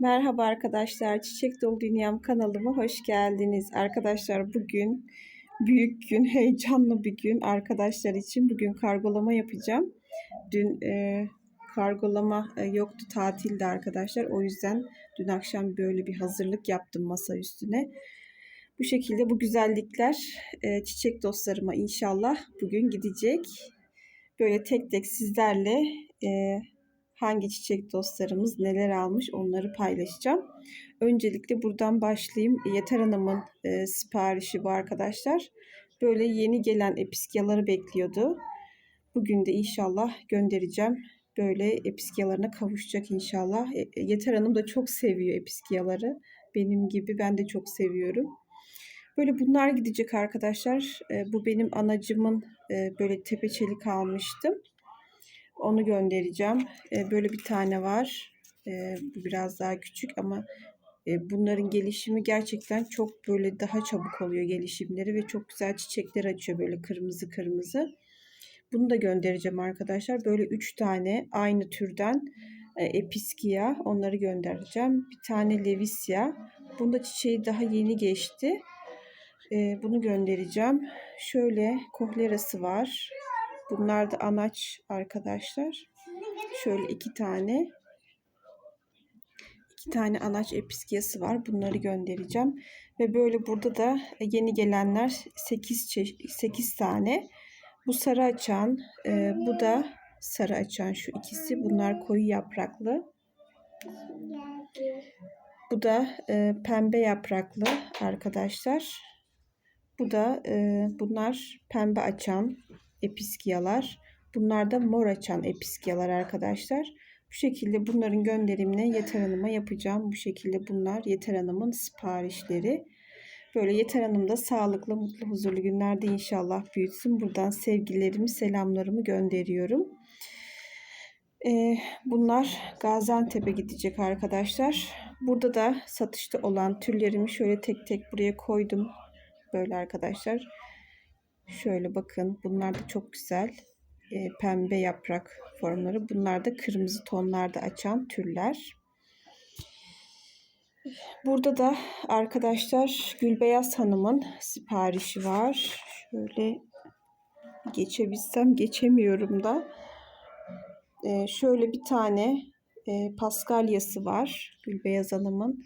Merhaba arkadaşlar, Çiçek Dolu Dünyam kanalıma hoş geldiniz. Arkadaşlar bugün büyük gün, heyecanlı bir gün arkadaşlar için. Bugün kargolama yapacağım. Dün e, kargolama e, yoktu, tatilde arkadaşlar. O yüzden dün akşam böyle bir hazırlık yaptım masa üstüne. Bu şekilde bu güzellikler e, çiçek dostlarıma inşallah bugün gidecek. Böyle tek tek sizlerle e, hangi çiçek dostlarımız neler almış onları paylaşacağım. Öncelikle buradan başlayayım. Yeter Hanım'ın e, siparişi bu arkadaşlar. Böyle yeni gelen episkiyaları bekliyordu. Bugün de inşallah göndereceğim. Böyle episkiyalarına kavuşacak inşallah. E, e, Yeter Hanım da çok seviyor episkiyaları. Benim gibi ben de çok seviyorum. Böyle bunlar gidecek arkadaşlar. E, bu benim anacımın e, böyle tepeçelik almıştım. Onu göndereceğim. E, böyle bir tane var. E, bu biraz daha küçük ama e, bunların gelişimi gerçekten çok böyle daha çabuk oluyor gelişimleri ve çok güzel çiçekler açıyor böyle kırmızı kırmızı. Bunu da göndereceğim arkadaşlar. Böyle üç tane aynı türden e, episkiya onları göndereceğim. Bir tane levisya. Bunda çiçeği daha yeni geçti. Bunu göndereceğim. Şöyle kohlerası var. Bunlar da anaç arkadaşlar. Şöyle iki tane. iki tane anaç episkiyası var. Bunları göndereceğim. Ve böyle burada da yeni gelenler 8, 8 tane. Bu sarı açan, e, bu da sarı açan şu ikisi. Bunlar koyu yapraklı. Bu da e, pembe yapraklı arkadaşlar. Bu da e, bunlar pembe açan episkiyalar. Bunlar da mor açan episkiyalar arkadaşlar. Bu şekilde bunların gönderimini Yeter Hanım'a yapacağım. Bu şekilde bunlar Yeter Hanım'ın siparişleri. Böyle Yeter Hanım da sağlıklı, mutlu, huzurlu günlerde inşallah büyütsün. Buradan sevgilerimi, selamlarımı gönderiyorum. Ee, bunlar Gaziantep'e gidecek arkadaşlar. Burada da satışta olan türlerimi şöyle tek tek buraya koydum. Böyle arkadaşlar. Şöyle bakın bunlar da çok güzel. E, pembe yaprak formları. Bunlar da kırmızı tonlarda açan türler. Burada da arkadaşlar Gülbeyaz Hanım'ın siparişi var. Şöyle geçebilsem geçemiyorum da. Ee, şöyle bir tane e, paskalyası var Gülbeyaz Hanım'ın.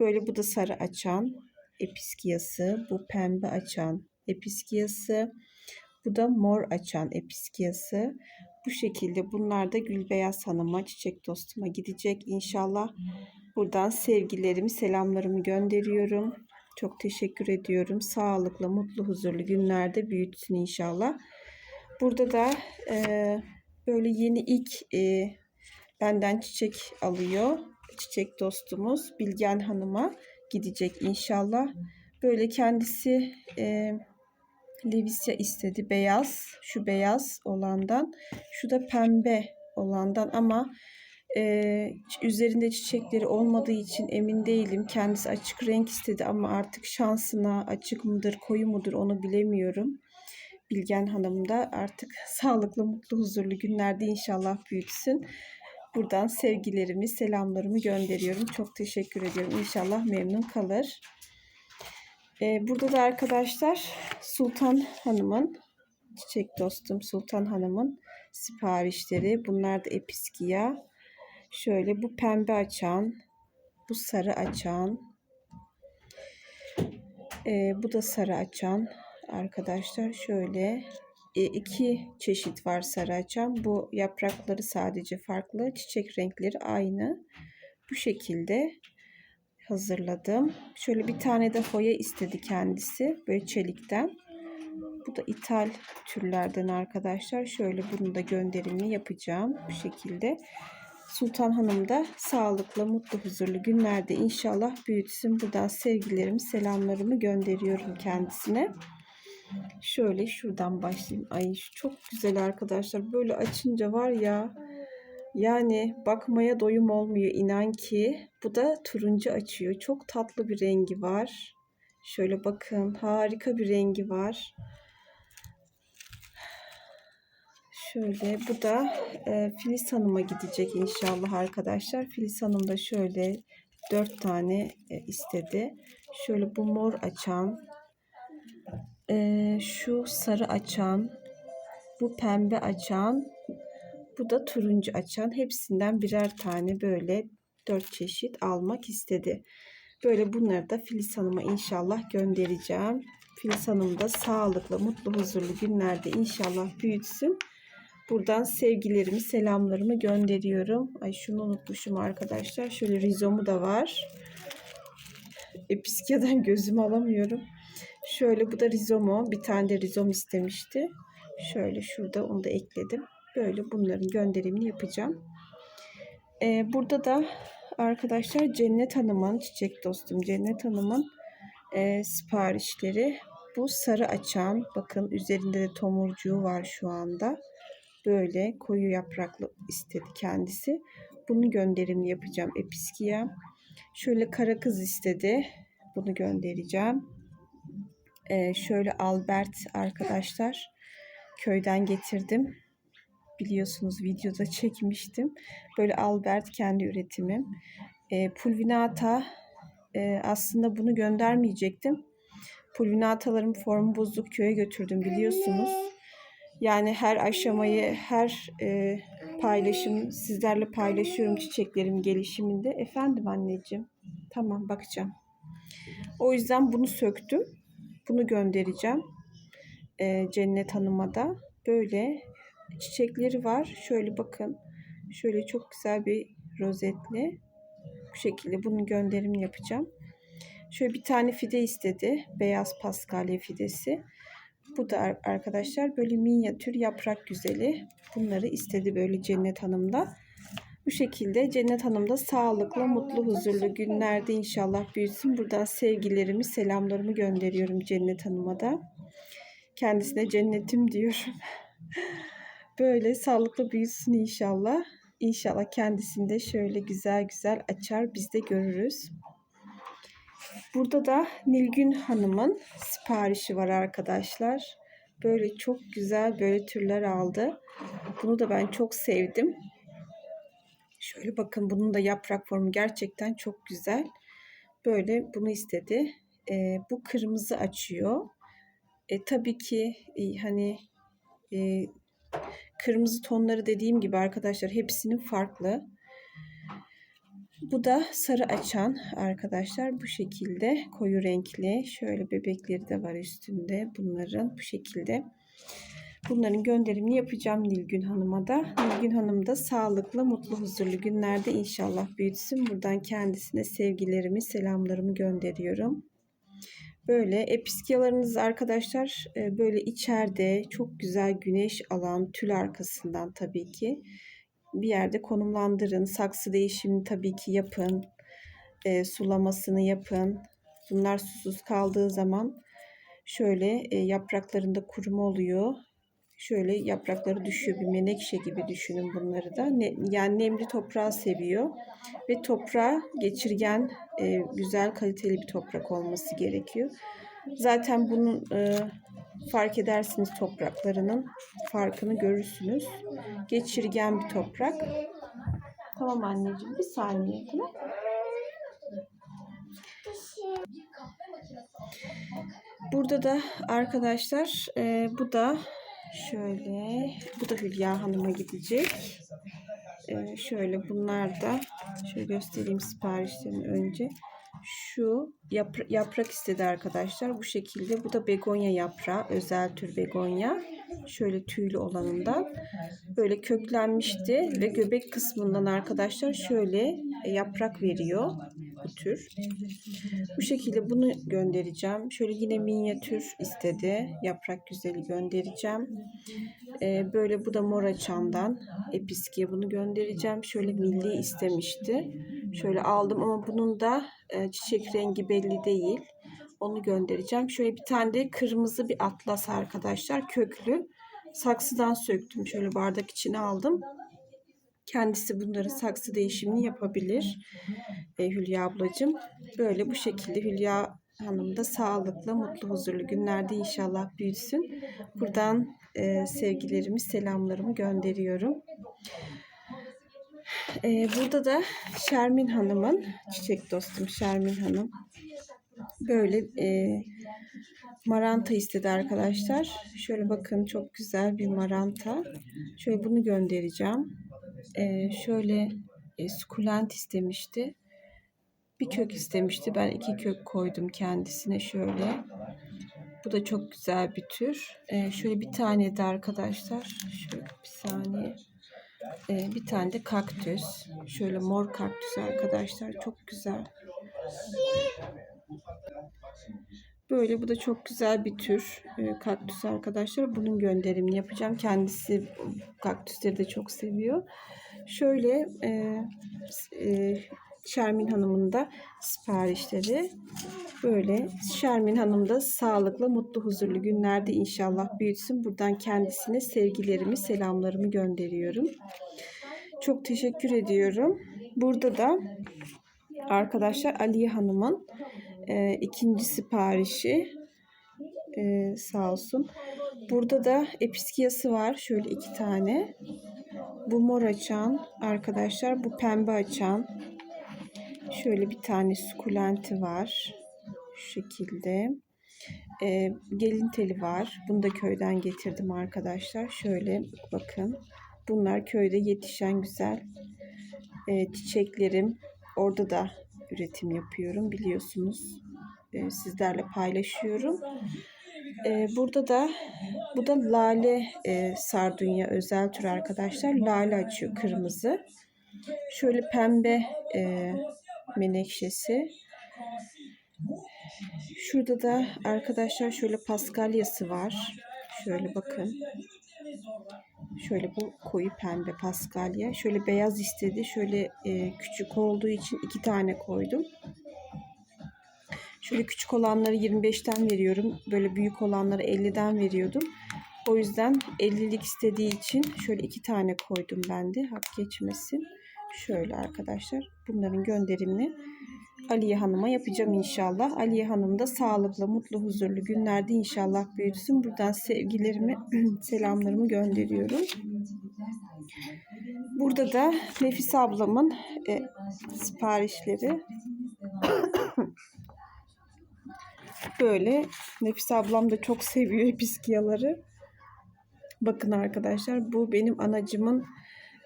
Böyle bu da sarı açan episkiyası. Bu pembe açan episkiyası. Bu da mor açan episkiyası. Bu şekilde bunlar da Gülbeyaz Hanım'a, çiçek dostuma gidecek inşallah. Buradan sevgilerimi, selamlarımı gönderiyorum. Çok teşekkür ediyorum. Sağlıklı, mutlu, huzurlu günlerde büyütsün inşallah. Burada da e, böyle yeni ilk e, benden çiçek alıyor. Çiçek dostumuz Bilgen Hanım'a gidecek inşallah. Böyle kendisi e, Levisya istedi beyaz. Şu beyaz olandan. Şu da pembe olandan ama e, üzerinde çiçekleri olmadığı için emin değilim. Kendisi açık renk istedi ama artık şansına açık mıdır koyu mudur onu bilemiyorum. Bilgen Hanım da artık sağlıklı, mutlu, huzurlu günlerde inşallah büyütsün. Buradan sevgilerimi, selamlarımı gönderiyorum. Çok teşekkür ediyorum. İnşallah memnun kalır. Ee, burada da arkadaşlar Sultan Hanım'ın çiçek dostum Sultan Hanım'ın siparişleri. Bunlar da episkiya. Şöyle bu pembe açan, bu sarı açan, ee, bu da sarı açan arkadaşlar. Şöyle e, iki çeşit var sarı açan. Bu yaprakları sadece farklı. Çiçek renkleri aynı. Bu şekilde hazırladım. Şöyle bir tane de hoya istedi kendisi. Böyle çelikten. Bu da ithal türlerden arkadaşlar. Şöyle bunu da gönderimini yapacağım. Bu şekilde. Sultan Hanım da sağlıklı, mutlu, huzurlu günlerde inşallah büyütsün. Buradan sevgilerimi, selamlarımı gönderiyorum kendisine. Şöyle şuradan başlayayım. Ay çok güzel arkadaşlar. Böyle açınca var ya yani bakmaya doyum olmuyor inan ki. Bu da turuncu açıyor. Çok tatlı bir rengi var. Şöyle bakın harika bir rengi var. Şöyle bu da e, Filiz Hanım'a gidecek inşallah arkadaşlar. Filiz Hanım da şöyle dört tane e, istedi. Şöyle bu mor açan, e, şu sarı açan, bu pembe açan, bu da turuncu açan. Hepsinden birer tane böyle dört çeşit almak istedi. Böyle bunları da Filiz Hanım'a inşallah göndereceğim. Filiz Hanım da sağlıklı, mutlu, huzurlu günlerde inşallah büyütsün. Buradan sevgilerimi, selamlarımı gönderiyorum. Ay şunu unutmuşum arkadaşlar. Şöyle rizomu da var. Episkyadan gözümü alamıyorum. Şöyle bu da rizomu. Bir tane de rizom istemişti. Şöyle şurada onu da ekledim. Böyle bunların gönderimini yapacağım. Ee, burada da arkadaşlar Cennet Hanım'ın, çiçek dostum Cennet Hanım'ın e, siparişleri. Bu sarı açan, bakın üzerinde de tomurcuğu var şu anda. Böyle koyu yapraklı istedi kendisi. Bunu gönderimli yapacağım Episki'ye. Şöyle kara kız istedi. Bunu göndereceğim. Ee, şöyle Albert arkadaşlar köyden getirdim. Biliyorsunuz videoda çekmiştim. Böyle Albert kendi üretimim. Ee, Pulvinata e, aslında bunu göndermeyecektim. Pulvinatalarım formu bozuk köye götürdüm biliyorsunuz. Yani her aşamayı, her e, paylaşım sizlerle paylaşıyorum çiçeklerim gelişiminde. Efendim anneciğim. Tamam bakacağım. O yüzden bunu söktüm. Bunu göndereceğim. E, Cennet Hanım'a da. Böyle çiçekleri var. Şöyle bakın. Şöyle çok güzel bir rozetli. Bu şekilde bunun gönderimini yapacağım. Şöyle bir tane fide istedi. Beyaz paskalya fidesi. Bu da arkadaşlar böyle minyatür yaprak güzeli. Bunları istedi böyle Cennet Hanım'da. Bu şekilde Cennet Hanım da sağlıklı, mutlu, huzurlu günlerde inşallah büyüsün. Buradan sevgilerimi, selamlarımı gönderiyorum Cennet Hanım'a da. Kendisine cennetim diyorum. Böyle sağlıklı büyüsün inşallah. İnşallah kendisinde şöyle güzel güzel açar biz de görürüz. Burada da Nilgün Hanım'ın siparişi var arkadaşlar. Böyle çok güzel böyle türler aldı. Bunu da ben çok sevdim. Şöyle bakın bunun da yaprak formu gerçekten çok güzel. Böyle bunu istedi. E, bu kırmızı açıyor. E, tabii ki e, hani e, kırmızı tonları dediğim gibi arkadaşlar hepsinin farklı. Bu da sarı açan arkadaşlar. Bu şekilde koyu renkli. Şöyle bebekleri de var üstünde. Bunların bu şekilde. Bunların gönderimini yapacağım Nilgün Hanım'a da. Nilgün Hanım da sağlıklı mutlu huzurlu günlerde inşallah büyütsün. Buradan kendisine sevgilerimi selamlarımı gönderiyorum böyle episkiyalarınız arkadaşlar e, böyle içeride çok güzel güneş alan tül arkasından tabii ki bir yerde konumlandırın. Saksı değişimini tabii ki yapın. E, sulamasını yapın. Bunlar susuz kaldığı zaman şöyle e, yapraklarında kuruma oluyor. Şöyle yaprakları düşüyor. Bir menekşe gibi düşünün bunları da. Ne, yani nemli toprağı seviyor. Ve toprağa geçirgen, e, güzel kaliteli bir toprak olması gerekiyor. Zaten bunun e, fark edersiniz topraklarının farkını görürsünüz. Geçirgen bir toprak. Tamam anneciğim bir saniye tamam. Burada da arkadaşlar e, bu da şöyle bu da Hülya Hanım'a gidecek. E, şöyle bunlar da şöyle göstereyim siparişlerini önce şu yapra yaprak istedi arkadaşlar. Bu şekilde. Bu da begonya yaprağı. Özel tür begonya. Şöyle tüylü olanından. Böyle köklenmişti ve göbek kısmından arkadaşlar şöyle yaprak veriyor bu tür. Bu şekilde bunu göndereceğim. Şöyle yine minyatür istedi. Yaprak güzeli göndereceğim. Ee, böyle bu da mor açandan episkiye bunu göndereceğim. Şöyle milli istemişti. Şöyle aldım ama bunun da e, çiçek rengi belli değil. Onu göndereceğim. Şöyle bir tane de kırmızı bir atlas arkadaşlar. Köklü. Saksıdan söktüm. Şöyle bardak içine aldım. Kendisi bunları saksı değişimini yapabilir. E, Hülya ablacığım. Böyle bu şekilde Hülya Hanım da sağlıklı, mutlu, huzurlu günlerde inşallah büyüsün. Buradan e, sevgilerimi, selamlarımı gönderiyorum. Ee, burada da Şermin Hanım'ın, çiçek dostum Şermin Hanım. Böyle e, maranta istedi arkadaşlar. Şöyle bakın çok güzel bir maranta. Şöyle bunu göndereceğim. Ee, şöyle e, sukulent istemişti. Bir kök istemişti. Ben iki kök koydum kendisine şöyle. Bu da çok güzel bir tür. Ee, şöyle bir tane de arkadaşlar. Şöyle bir saniye. Ee, bir tane de kaktüs. Şöyle mor kaktüs arkadaşlar. Çok güzel. Böyle bu da çok güzel bir tür e, kaktüs arkadaşlar. Bunun gönderimini yapacağım. Kendisi kaktüsleri de çok seviyor. Şöyle e, e, Şermin Hanım'ın da siparişleri böyle. Şermin Hanım da sağlıklı, mutlu, huzurlu günlerde inşallah büyütsün. Buradan kendisine sevgilerimi, selamlarımı gönderiyorum. Çok teşekkür ediyorum. Burada da arkadaşlar Aliye Hanım'ın e, ikinci siparişi e, sağ olsun. Burada da episkiyası var. Şöyle iki tane. Bu mor açan arkadaşlar. Bu pembe açan. Şöyle bir tane sukulenti var. Şu şekilde. E, gelin teli var. Bunu da köyden getirdim arkadaşlar. Şöyle bakın. Bunlar köyde yetişen güzel e, çiçeklerim. Orada da üretim yapıyorum biliyorsunuz. E, sizlerle paylaşıyorum. E, burada da bu da lale e, sardunya özel tür arkadaşlar. Lale açıyor kırmızı. Şöyle pembe e, menekşesi. Şurada da arkadaşlar şöyle paskalyası var. Şöyle bakın. Şöyle bu koyu pembe paskalya. Şöyle beyaz istedi. Şöyle e, küçük olduğu için iki tane koydum. Şöyle küçük olanları 25'ten veriyorum. Böyle büyük olanları 50'den veriyordum. O yüzden 50'lik istediği için şöyle iki tane koydum ben de. Hak geçmesin. Şöyle arkadaşlar bunların gönderimini Aliye Hanım'a yapacağım inşallah. Aliye Hanım da sağlıklı, mutlu, huzurlu günlerde inşallah büyütsün. Buradan sevgilerimi, selamlarımı gönderiyorum. Burada da Nefis ablamın e, siparişleri. Böyle Nefis ablam da çok seviyor piskiyaları. Bakın arkadaşlar bu benim anacımın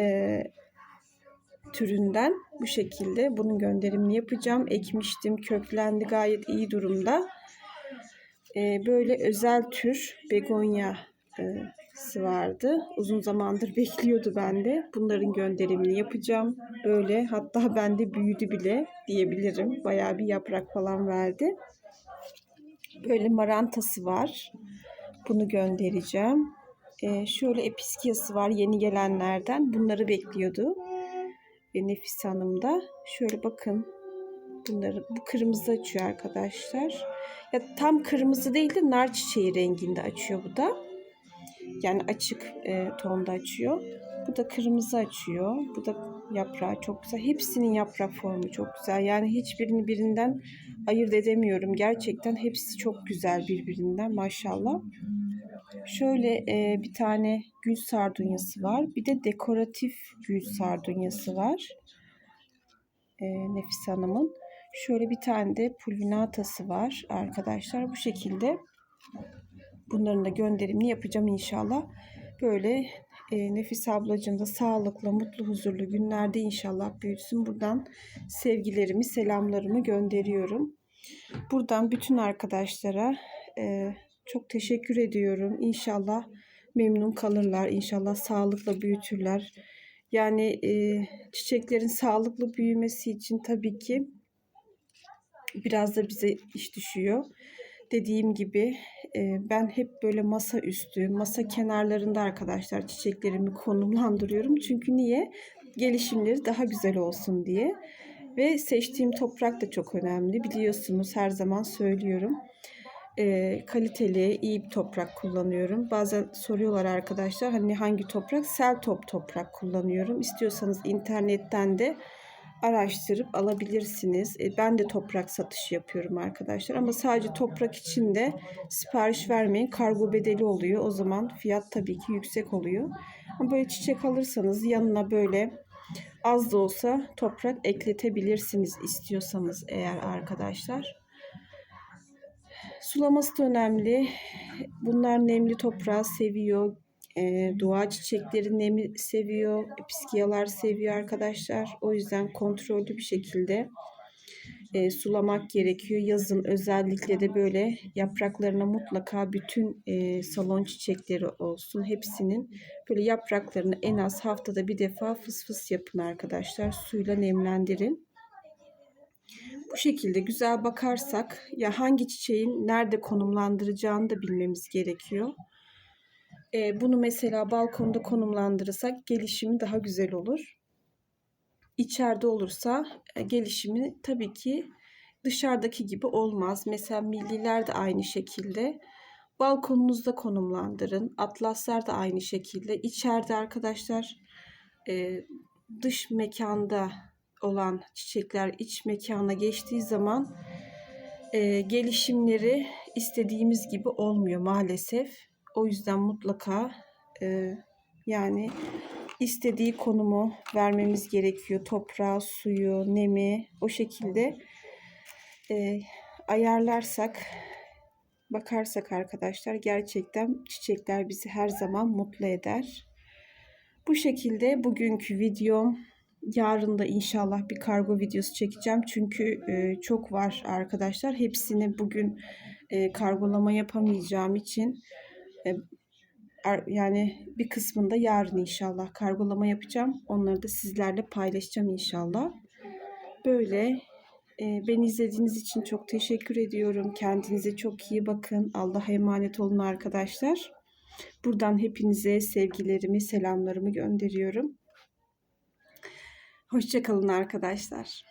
e, türünden bu şekilde bunun gönderimini yapacağım. Ekmiştim, köklendi gayet iyi durumda. Ee, böyle özel tür begonyası vardı. Uzun zamandır bekliyordu bende. Bunların gönderimini yapacağım. Böyle hatta bende büyüdü bile diyebilirim. Bayağı bir yaprak falan verdi. Böyle marantası var. Bunu göndereceğim. Ee, şöyle episkiyası var yeni gelenlerden. Bunları bekliyordu Nefis Hanım da. Şöyle bakın. Bunları bu kırmızı açıyor arkadaşlar. Ya tam kırmızı değil de nar çiçeği renginde açıyor bu da. Yani açık e, tonda açıyor. Bu da kırmızı açıyor. Bu da yaprağı çok güzel. Hepsinin yaprak formu çok güzel. Yani hiçbirini birinden ayırt edemiyorum. Gerçekten hepsi çok güzel birbirinden maşallah. Şöyle e, bir tane gül sardunyası var. Bir de dekoratif gül sardunyası var. E, Nefis Hanım'ın. Şöyle bir tane de pulvinatası var arkadaşlar. Bu şekilde bunların da gönderimini yapacağım inşallah. Böyle e, Nefis ablacığım da sağlıklı, mutlu, huzurlu günlerde inşallah büyüsün. Buradan sevgilerimi, selamlarımı gönderiyorum. Buradan bütün arkadaşlara e, çok teşekkür ediyorum. İnşallah memnun kalırlar. İnşallah sağlıkla büyütürler. Yani e, çiçeklerin sağlıklı büyümesi için tabii ki biraz da bize iş düşüyor. Dediğim gibi e, ben hep böyle masa üstü, masa kenarlarında arkadaşlar çiçeklerimi konumlandırıyorum. Çünkü niye? Gelişimleri daha güzel olsun diye. Ve seçtiğim toprak da çok önemli. Biliyorsunuz her zaman söylüyorum e, kaliteli, iyi bir toprak kullanıyorum. Bazen soruyorlar arkadaşlar hani hangi toprak? Sel top toprak kullanıyorum. İstiyorsanız internetten de araştırıp alabilirsiniz. E, ben de toprak satışı yapıyorum arkadaşlar ama sadece toprak için de sipariş vermeyin. Kargo bedeli oluyor. O zaman fiyat tabii ki yüksek oluyor. Ama böyle çiçek alırsanız yanına böyle Az da olsa toprak ekletebilirsiniz istiyorsanız eğer arkadaşlar. Sulaması da önemli. Bunlar nemli toprağı seviyor. E, dua çiçekleri nemi seviyor. Piskiyalar seviyor arkadaşlar. O yüzden kontrollü bir şekilde e, sulamak gerekiyor. Yazın özellikle de böyle yapraklarına mutlaka bütün e, salon çiçekleri olsun hepsinin böyle yapraklarını en az haftada bir defa fıs fıs yapın arkadaşlar. Suyla nemlendirin. Bu şekilde güzel bakarsak ya hangi çiçeğin nerede konumlandıracağını da bilmemiz gerekiyor. E, bunu mesela balkonda konumlandırırsak gelişimi daha güzel olur. İçeride olursa e, gelişimi tabii ki dışarıdaki gibi olmaz. Mesela milliler de aynı şekilde. Balkonunuzda konumlandırın. Atlaslar da aynı şekilde. İçeride arkadaşlar e, dış mekanda olan çiçekler iç mekana geçtiği zaman e, gelişimleri istediğimiz gibi olmuyor maalesef. O yüzden mutlaka e, yani istediği konumu vermemiz gerekiyor. Toprağı, suyu, nemi o şekilde e, ayarlarsak bakarsak arkadaşlar gerçekten çiçekler bizi her zaman mutlu eder. Bu şekilde bugünkü videom yarın da inşallah bir kargo videosu çekeceğim. Çünkü e, çok var arkadaşlar. Hepsini bugün e, kargolama yapamayacağım için e, yani bir kısmında yarın inşallah kargolama yapacağım. Onları da sizlerle paylaşacağım inşallah. Böyle e, beni izlediğiniz için çok teşekkür ediyorum. Kendinize çok iyi bakın. Allah'a emanet olun arkadaşlar. Buradan hepinize sevgilerimi, selamlarımı gönderiyorum. Hoşçakalın arkadaşlar.